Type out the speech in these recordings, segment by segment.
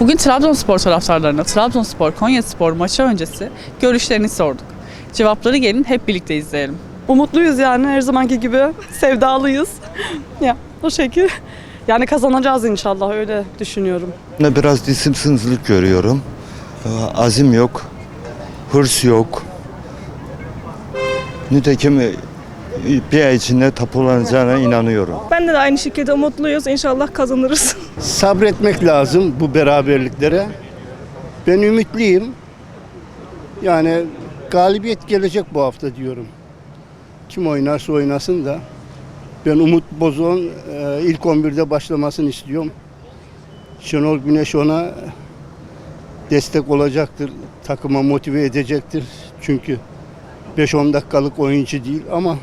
Bugün Trabzonspor taraftarlarına Trabzonspor Konyaspor maçı öncesi görüşlerini sorduk. Cevapları gelin hep birlikte izleyelim. Umutluyuz yani her zamanki gibi. Sevdalıyız. ya o şekil. Yani kazanacağız inşallah öyle düşünüyorum. Biraz disiplinsizlik görüyorum. Azim yok. Hırs yok. Nitekim bir ay içinde tapulanacağına inanıyorum. Ben de aynı şekilde umutluyuz. İnşallah kazanırız. sabretmek lazım bu beraberliklere. Ben ümitliyim. Yani galibiyet gelecek bu hafta diyorum. Kim oynarsa oynasın da. Ben Umut Bozok'un e, ilk 11'de başlamasını istiyorum. Şenol Güneş ona destek olacaktır. Takıma motive edecektir. Çünkü 5-10 dakikalık oyuncu değil ama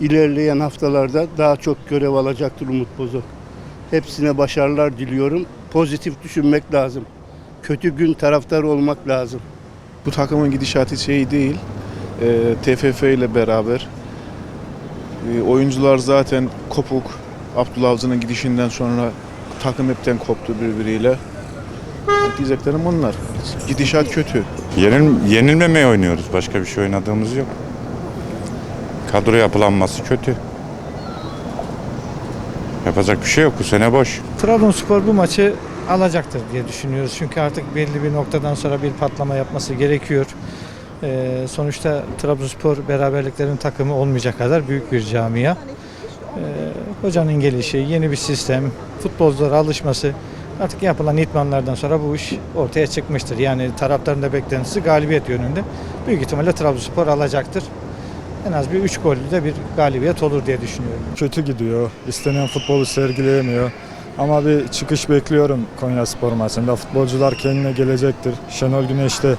ilerleyen haftalarda daha çok görev alacaktır Umut Bozok. Hepsine başarılar diliyorum. Pozitif düşünmek lazım. Kötü gün taraftar olmak lazım. Bu takımın gidişatı şey değil. Ee, TFF ile beraber Ee, oyuncular zaten kopuk. Abdullah Avcı'nın gidişinden sonra takım hepten koptu birbiriyle. Diyeceklerim onlar. Gidişat kötü. Yenil, yenilmemeye oynuyoruz. Başka bir şey oynadığımız yok. Kadro yapılanması kötü. Yapacak bir şey yok. Bu sene boş. Trabzonspor bu maçı alacaktır diye düşünüyoruz. Çünkü artık belli bir noktadan sonra bir patlama yapması gerekiyor. Ee, sonuçta Trabzonspor beraberliklerin takımı olmayacak kadar büyük bir camia. Ee, hocanın gelişi, yeni bir sistem, futbolculara alışması artık yapılan itmanlardan sonra bu iş ortaya çıkmıştır. Yani taraftarın da beklentisi galibiyet yönünde. Büyük ihtimalle Trabzonspor alacaktır. En az bir 3 gollü de bir galibiyet olur diye düşünüyorum. kötü gidiyor. İstenen futbolu sergileyemiyor. Ama bir çıkış bekliyorum Konya Spor maçında. Futbolcular kendine gelecektir. Şenol Güneş de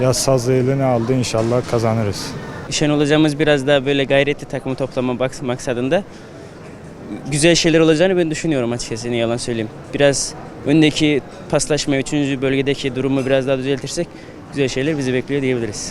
yaz sazı eline aldı. İnşallah kazanırız. Şenol hocamız biraz daha böyle gayretli takımı toplama maksadında güzel şeyler olacağını ben düşünüyorum açıkçası ne yalan söyleyeyim. Biraz öndeki paslaşma 3. bölgedeki durumu biraz daha düzeltirsek güzel şeyler bizi bekliyor diyebiliriz.